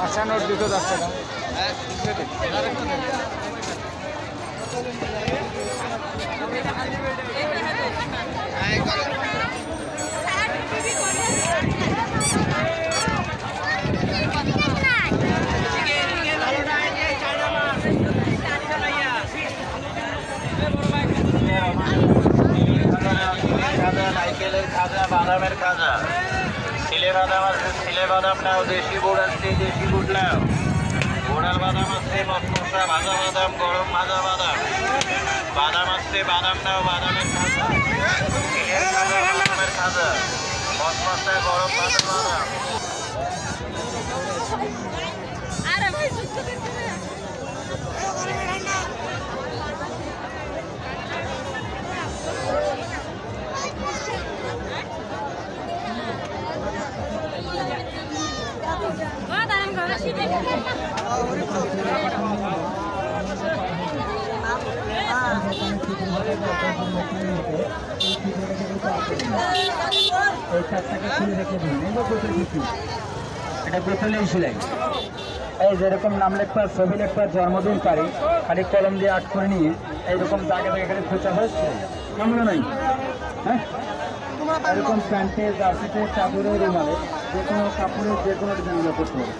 পাঁচটা নোট দুটো দশ টাকা খাজা নাইকেলের খাজা বাদামের খাজা বাদাম আছে, ছেলে বাদাম নাও, দেশি গুড় আছে, দেশি গুড় নাও। গোড়াল বাদাম আছে মশমশা ভাজা বাদাম, গরম ভাজা বাদাম। বাদাম আছে, বাদাম নাও, বাদামের খাজা খাজা মসমসা গরম ভাজা বাদাম। এটা এই যেরকম নাম লেখবার ছবি লেখবার জন্মদিন পারি, খালি কলম দিয়ে আট করে নিয়ে এইরকম জায়গা থেকে এখানে খোঁচা হয়েছে কেমন নাই হ্যাঁ? এরকম প্যান্টে জার্সিতে চাদরে রুমালে যে কোনো কাপড়ের যে কোনো ডিজাইন করতে হবে